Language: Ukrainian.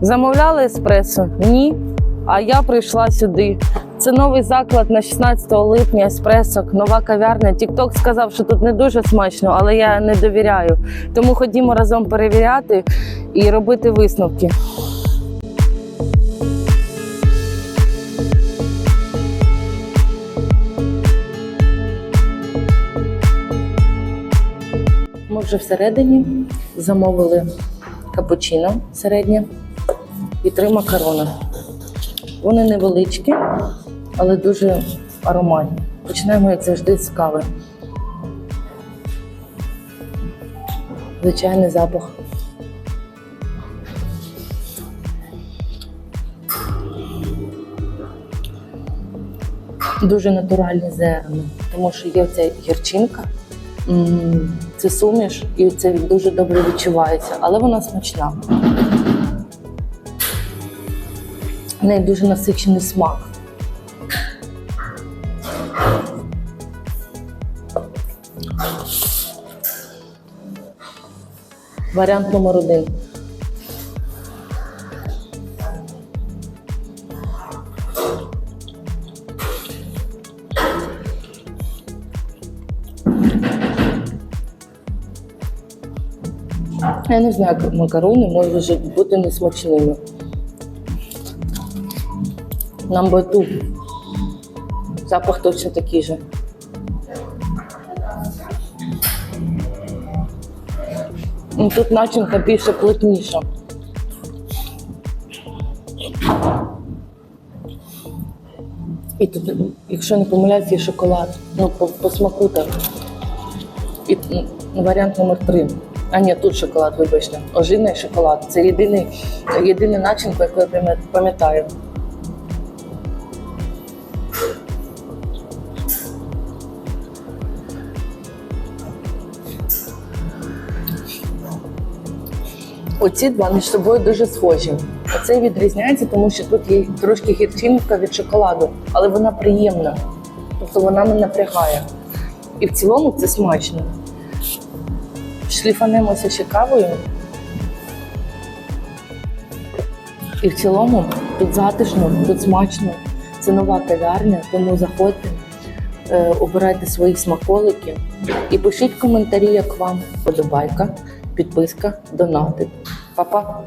Замовляли еспресо? Ні. А я прийшла сюди. Це новий заклад на 16 липня еспресо, нова кав'ярня. Тікток сказав, що тут не дуже смачно, але я не довіряю. Тому ходімо разом перевіряти і робити висновки. Ми вже всередині замовили капучино середнє і три макарони. Вони невеличкі, але дуже ароматні. Починаємо, як завжди, з кави. Звичайний запах. Дуже натуральні зерна, тому що є ця гірчинка, це суміш, і це дуже добре відчувається, але вона смачна. В неї дуже насичений смак. Варіант номер один. Я не знаю, як макарони можуть бути несмачними. Number two. Запах точно такий же. Ну, Тут начинка більше плотніша. І тут, якщо не помиляюсь, є шоколад. Ну, по, по смаку так. І варіант номер три. А ні, тут шоколад, вибачте. Ожинний шоколад. Це єдиний, єдина начинка, яку я пам'ятаю. Оці два між собою дуже схожі. Оцей відрізняється, тому що тут є трошки гірчинка від шоколаду, але вона приємна. Тобто вона не напрягає. І в цілому це смачно. Шліфанемося ще кавою. І в цілому тут затишно, тут смачно. Це нова кав'ярня, тому заходьте, обирайте свої смаколики і пишіть коментарі, як вам подобайка, підписка, донати. Па-па!